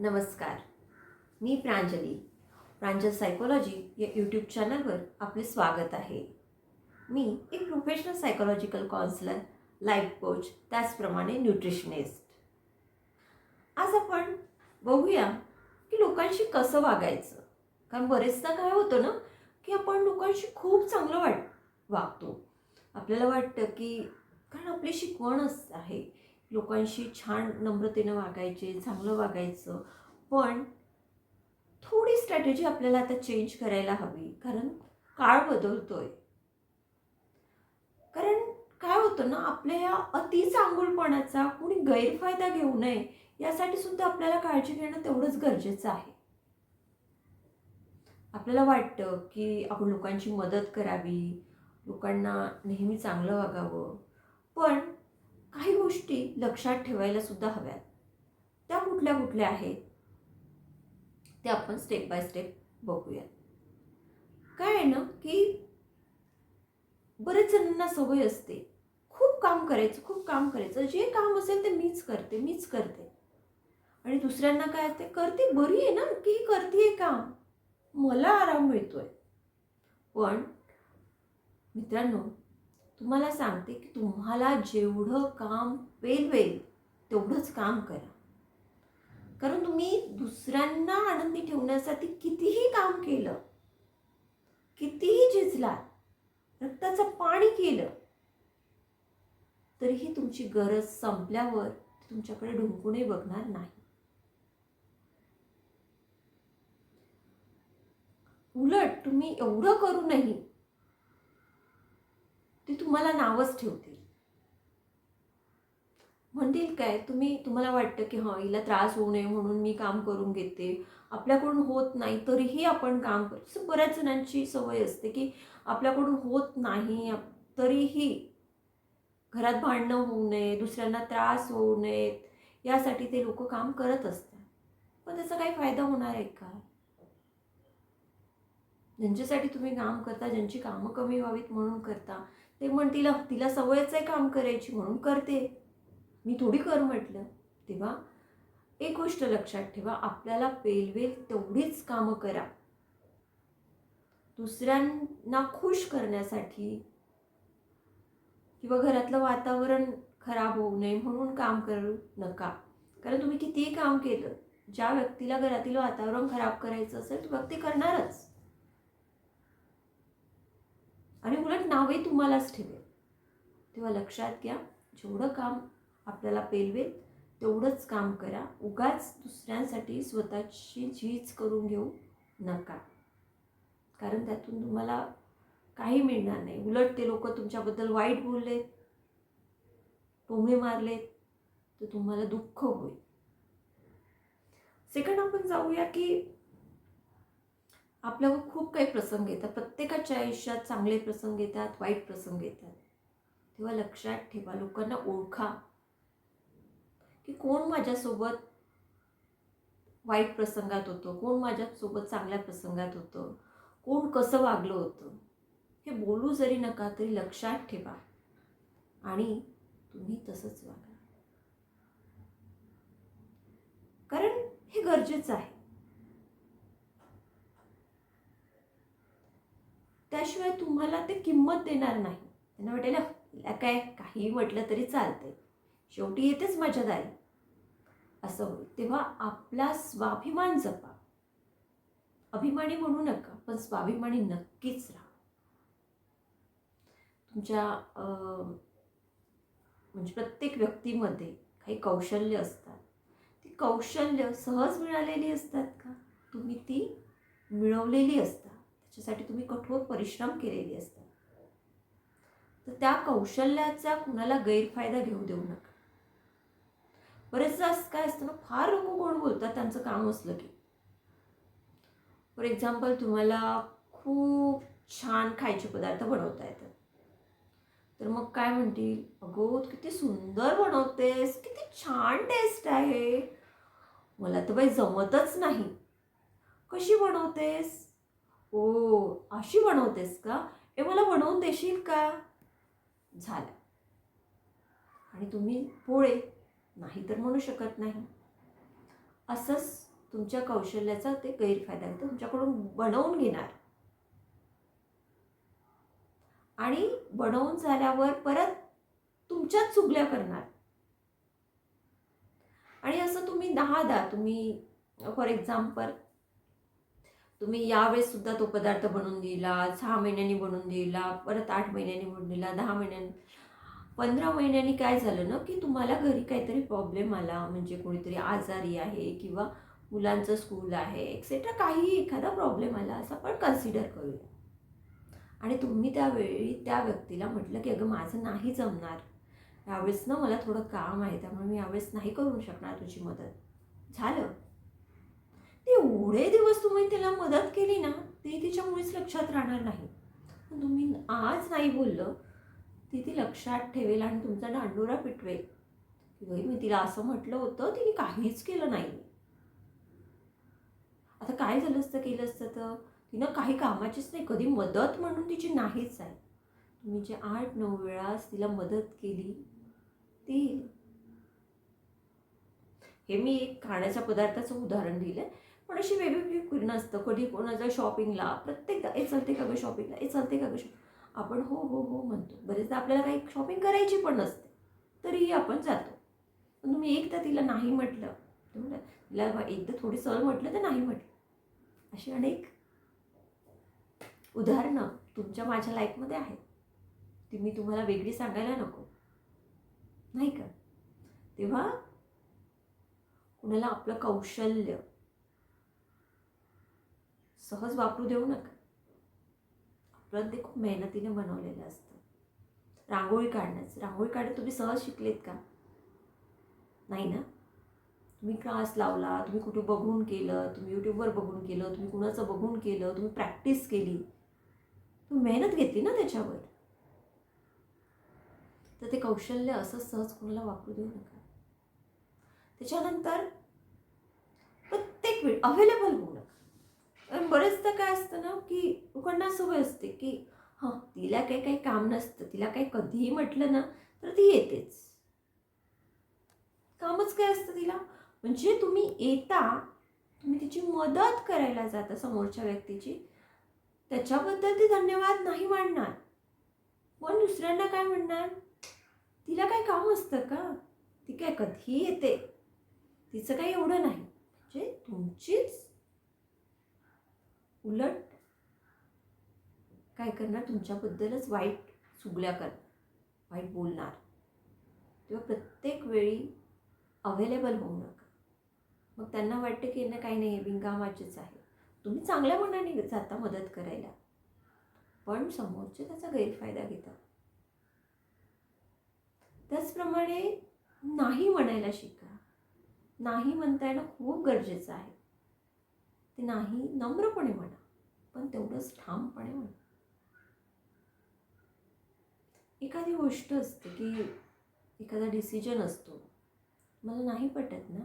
नमस्कार. मी प्रांजली. प्रांजल सायकोलॉजी या यूट्यूब चॅनलवर आपले स्वागत आहे. मी एक professional psychological counsellor life coach त्याचप्रमाणे न्यूट्रिशनिस्ट आज आपण बघूया की लोकांशी कसं वागायचं. कारण बरेचदा काय होतं ना की आपण लोकांशी खूप चांगलं वाट वागतो. आपल्याला वाटतं की कारण आपली शिकवणच आहे. लोकांशी छान नम्रतेनं वागायचे चांगलं वागायचं. पण थोडी स्ट्रॅटेजी आपल्याला आता चेंज करायला हवी. कारण काळ बदलतोय. कारण काय होतं ना आपल्या या अति चांगुलपणाचा कुणी गैरफायदा घेऊ नये यासाठी सुद्धा आपल्याला काळजी घेणं तेवढंच गरजेचं आहे. आपल्याला वाटतं की आपण लोकांची मदत करावी लोकांना नेहमी चांगलं वागावं. पण काही गोष्टी लक्षात ठेवायला सुद्धा हव्यात. त्या कुठल्या कुठल्या आहेत? ते आपण स्टेप बाय स्टेप बघूयात. काय आहे ना की बरेच जणांना सवय असते. खूप काम करायचं खूप काम करायचं. जे काम असेल ते मीच करते मीच करते. आणि दुसऱ्यांना काय असते करते बरी आहे ना की करते काम. मला आराम मिळतोय. पण मित्रांनो तुम्हाला सांगते की तुम्हाला जेवढं काम वेलवेल तेवढंच काम करा. कारण तुम्ही दुसऱ्यांना आनंदी ठेवण्यासाठी कितीही काम केलं कितीही झिजलात रक्ताचं पाणी केलं तरीही तुमची गरज संपल्यावर तुमच्याकडे ढुंकूनही बघणार नाही. उलट तुम्ही एवढं करूनही नाही तुम्हाला नावच ठेवतील. म्हणतील काय? तुम्ही तुम्हाला वाटतं की हां हिला त्रास होऊ नये म्हणून मी काम करून घेते. आपल्याकडून होत नाही तरीही आपण काम करतो बऱ्याच जणांची सवय असते की आपल्याकडून होत नाही तरीही घरात भांडणं होऊ नये दुसऱ्यांना त्रास होऊ नयेत यासाठी ते लोक काम करत असतात. पण त्याचा काही फायदा होणार आहे का? ज्यांच्यासाठी तुम्ही काम करता ज्यांची कामं कमी व्हावीत म्हणून करता ते म्हणतील तिला तिला सवयच आहे काम करायची म्हणून करते. मी थोडी कर म्हटलं. तेव्हा एक गोष्ट लक्षात ठेवा आपल्याला पेलवेल तेवढीच कामं करा. दुसऱ्यांना खुश करण्यासाठी किंवा घरातलं वातावरण खराब होऊ नये म्हणून काम करू नका. कारण तुम्ही कितीही काम केलं ज्या व्यक्तीला घरातील वातावरण खराब करायचं असेल तो व्यक्ती करणारच. आणि उलट नावही तुम्हालाच ठेवेल. तेव्हा लक्षात घ्या जेवढं काम आपल्याला पेलवेल तेवढंच काम करा. उगाच दुसऱ्यांसाठी स्वतःची झीज करून घेऊ नका. कारण त्यातून तुम्हाला काही मिळणार नाही. उलट ते लोक तुमच्याबद्दल वाईट बोललेत टोमे मारलेत तर तुम्हाला दुःख होईल. सेकंड आपण जाऊया की आपल्यावर खूप काही प्रसंग येतात. प्रत्येकाच्या आयुष्यात चांगले प्रसंग येतात वाईट प्रसंग येतात. तेव्हा लक्षात ठेवा लोकांना ओळखा की कोण माझ्यासोबत वाईट प्रसंगात होतं कोण माझ्यासोबत चांगल्या प्रसंगात होतं कोण कसं वागलं होतं हे बोलू जरी नका तरी लक्षात ठेवा आणि तुम्ही तसंच वागा. कारण हे गरजेचं आहे. त्याशिवाय तुम्हाला ते किंमत देणार नाही. त्यांना वाटेल ना काय काही म्हटलं तरी चालतंय. शेवटी येतेच माझ्या दारी. असं होईल. तेव्हा आपला स्वाभिमान जपा. अभिमानी म्हणू नका पण स्वाभिमानी नक्कीच राहा. तुमच्या म्हणजे प्रत्येक व्यक्तीमध्ये काही कौशल्य असतात. ती कौशल्य सहज मिळालेली असतात का? तुम्ही ती मिळवलेली असतात. त्याच्यासाठी तुम्ही कठोर परिश्रम केलेली असतात. तर त्या कौशल्याचा कुणाला गैरफायदा घेऊ देऊ नका. बरेचदा असं काय असतं ना फार लोक कोण बोलतात त्यांचं काम असलं की. फॉर एक्झाम्पल तुम्हाला खूप छान खायचे पदार्थ बनवता येतात. तर मग काय म्हणतील? अगो किती सुंदर बनवतेस किती छान टेस्ट आहे. मला तर बाई जमतच नाही. कशी बनवतेस? ओ अशी बनवतेस का? हे मला बनवून देशील का? झालं. आणि तुम्ही पोळे नाही तर म्हणू शकत नाही. असंच तुमच्या कौशल्याचा ते गैरफायदा आहे तुमच्याकडून बनवून घेणार. आणि बनवून झाल्यावर परत तुमच्याच चुगल्या करणार. आणि असं तुम्ही दहादा तुम्ही फॉर एक्झाम्पल तुम्ही यावेळेस सुद्धा तो पदार्थ बनवून दिला सहा महिन्यांनी बनवून दिला परत आठ महिन्यांनी बनवून दिला दहा महिन्यांनी पंधरा महिन्यांनी काय झालं ना की तुम्हाला घरी काहीतरी प्रॉब्लेम आला म्हणजे कोणीतरी आजारी आहे किंवा मुलांचं स्कूल आहे एक्सेट्रा काही एखादा प्रॉब्लेम आला असं आपण कन्सिडर करूया. आणि तुम्ही त्यावेळी त्या व्यक्तीला म्हटलं की अगं माझं नाही जमणार. यावेळेस ना मला थोडं काम आहे त्यामुळे मी यावेळेस नाही करू शकणार तुझी मदत. झालं. ते एवढे दिवस तुम्ही त्याला मदत केली ना ते तिच्यामुळेच लक्षात राहणार नाही. पण तुम्ही आज नाही बोललं ती ती लक्षात ठेवेल आणि तुमचा दांडोरा पिटवेल. की मी तिला असं म्हटलं होतं तिने काहीच केलं नाही. आता काय झालं असतं केलं असतं तर? तिनं काही कामाचीच नाही कधी मदत म्हणून तिची नाहीच आहे. तुम्ही जे आठ नऊ वेळास तिला मदत केली ती हे मी एक खाण्याच्या पदार्थाचं उदाहरण दिलं आहे पण अशी वेगवेगळी फिरणं असतं कधी कोणाचं शॉपिंगला प्रत्येकदा ए चालते का गं शॉपिंगला ए चालते का गं शॉप आपण हो हो हो म्हणतो. बरेचदा आपल्याला काही शॉपिंग करायची पण नसते. तरीही आपण जातो. पण तुम्ही एकदा तिला नाही म्हटलं तिला एकदा थोडी सहल म्हटलं तर नाही म्हटलं. अशी अनेक उदाहरणं तुमच्या माझ्या लाईफमध्ये आहेत. ती मी तुम्हाला वेगळी सांगायला नको. नाही का? तेव्हा कुणाला आपलं कौशल्य सहज वापरू देऊ नका. आपलं ते खूप मेहनतीने बनवलेलं असतं. रांगोळी काढण्याचं. रांगोळी काढणं तुम्ही सहज शिकलेत का? नाही ना? तुम्ही क्लास लावला तुम्ही कुठे बघून केलं तुम्ही यूट्यूबवर बघून केलं तुम्ही कुणाचं बघून केलं तुम्ही प्रॅक्टिस केली. तुम्ही मेहनत घेतली ना त्याच्यावर. तर ते कौशल्य असं सहज कोणाला वापरू देऊ नका. त्याच्यानंतर प्रत्येक वेळ अवेलेबल होणं. नका बरेचदा काय असतं ना की लोकांना सवय असते की हां तिला काही काही काम नसतं तिला काही कधीही म्हटलं ना तर ती येतेच. कामच काय असतं तिला? म्हणजे तुम्ही येता तुम्ही तिची मदत करायला जाता समोरच्या व्यक्तीची त्याच्याबद्दल ती धन्यवाद नाही मांडणार. पण दुसऱ्यांना काय म्हणणार? तिला काय काम असतं का? ती काय कधीही येते. तिचं काही एवढं नाही. म्हणजे तुमचीच उलट काय करणार? तुमच्याबद्दलच वाईट चुगल्या कर वाईट बोलणार. तेव्हा प्रत्येक वेळी अवेलेबल होऊ नका. मग त्यांना वाटतं की यांना काही नाही आहे बिनकामाचेच आहे. तुम्ही चांगल्या मनाने जाता मदत करायला. पण समोरचे त्याचा गैरफायदा घेतात. त्याचप्रमाणे नाही म्हणायला शिका. नाही म्हणता येणं खूप गरजेचं आहे. ते नाही नम्रपणे म्हणा पण तेवढंच ठामपणे म्हणा. एखादी गोष्ट असते की एखादा डिसिजन असतो. मला नाही पटत ना.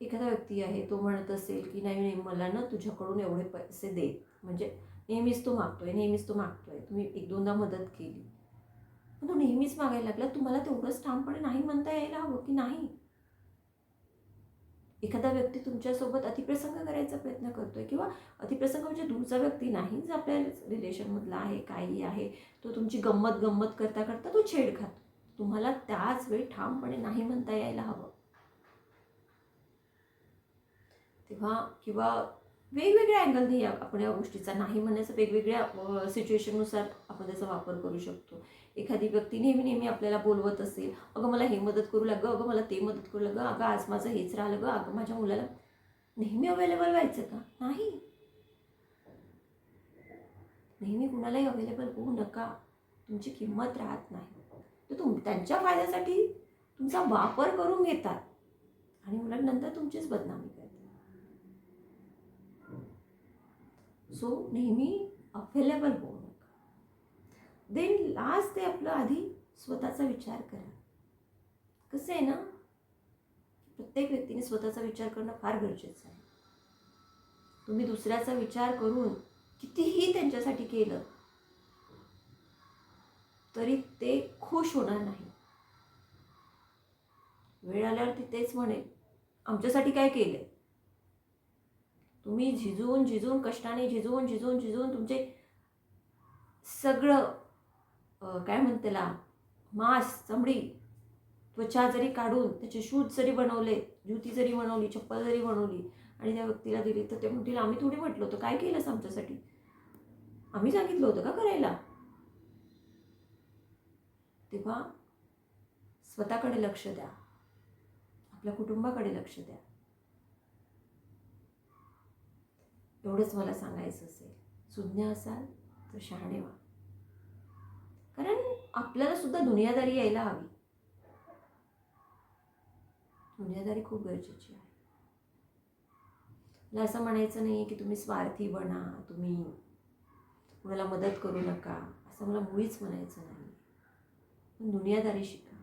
एखादा व्यक्ती आहे तो म्हणत असेल की नाही नाही मला ना तुझ्याकडून एवढे पैसे दे. म्हणजे नेहमीच तो मागतोय नेहमीच तो मागतोय. तुम्ही एक दोनदा मदत केली. पण तो नेहमीच मागायला लागला. तुम्हाला तेवढंच ठामपणे नाही म्हणता यायला हवं की नाही? एखादा व्यक्ती तुमच्यासोबत अतिप्रसंग करायचा प्रयत्न करतोय किंवा अतिप्रसंग म्हणजे दूरचा व्यक्ती नाही जो आपल्या रिलेशनमधला आहे काही आहे तो तुमची गंमत गंमत करता करता तो छेड खातो. तुम्हाला त्याच वेळी ठामपणे नाही म्हणता यायला हवं. तेव्हा किंवा वेगवेगळ्या अँगलने या आपण या गोष्टीचा नाही म्हणण्याचा वेगवेगळ्या सिच्युएशननुसार आपण त्याचा वापर करू शकतो. एखादी व्यक्ती नेहमी नेहमी आपल्याला बोलवत असेल अगं मला हे मदत करू लाग अगं मला ते मदत करू लाग अगं आज माझं हेच राहिलं गं अगं माझ्या मुलाला नेहमी अवेलेबल व्हायचं का? नाही. नेहमी कुणालाही अवेलेबल होऊ नका. तुमची किंमत राहत नाही. तर तुम त्यांच्या फायद्यासाठी तुमचा वापर करून घेतात. आणि उलट नंतर तुमचीच बदनामी सो नेहमी अवेलेबल होऊ नका. देन लास्ट ते आपलं आधी स्वतःचा विचार करा. कसं आहे ना प्रत्येक व्यक्तीने स्वतःचा विचार करणं फार गरजेचं आहे. तुम्ही दुसऱ्याचा विचार करून कितीही त्यांच्यासाठी केलं तरी ते खुश होणार नाही. वेळ आल्यावर ती तेच म्हणेल आमच्यासाठी काय केलं तुम्ही झिजून झिजून कष्टाने झिजून झिजून झिजून तुमचे सगळं काय म्हणते त्याला मांस चमडी त्वचा जरी काढून त्याचे शूज जरी बनवले जुती जरी बनवली चप्पल जरी बनवली आणि त्या व्यक्तीला दिली तर ते म्हणतील आम्ही थोडी म्हटलं होतं काय केलंस आमच्यासाठी? आम्ही सांगितलं होतं का करायला? तेव्हा स्वतःकडे लक्ष द्या. आपल्या कुटुंबाकडे लक्ष द्या. एवढंच मला सांगायचं असेल. सुज्ञ असाल तर शहाणे व्हा. कारण आपल्याला सुद्धा दुनियादारी यायला हवी. दुनियादारी खूप गरजेची आहे. मला असं म्हणायचं नाही की तुम्ही स्वार्थी बना तुम्ही कुणाला मदत करू नका असं मला मुळीच म्हणायचं नाही. पण दुनियादारी शिका.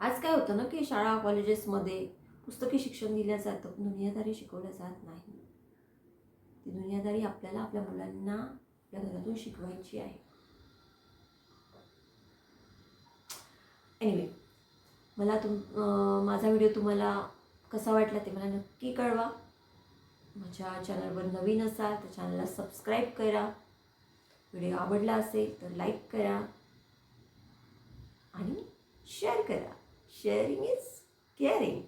आज काय होतं ना की शाळा कॉलेजेसमध्ये पुस्तकी शिक्षण दिलं जातं दुनियादारी शिकवलं जात नाही. ती दुनियादारी आपल्याला आपल्या मुलांना आपल्या घरातून शिकवायची आहे. एनिवे मला तुम माझा व्हिडिओ तुम्हाला कसा वाटला ते मला नक्की कळवा. माझ्या चॅनलवर नवीन असाल तर चॅनलला सबस्क्राईब करा. व्हिडिओ आवडला असेल तर लाईक करा. आणि शेअर करा. Sharing is caring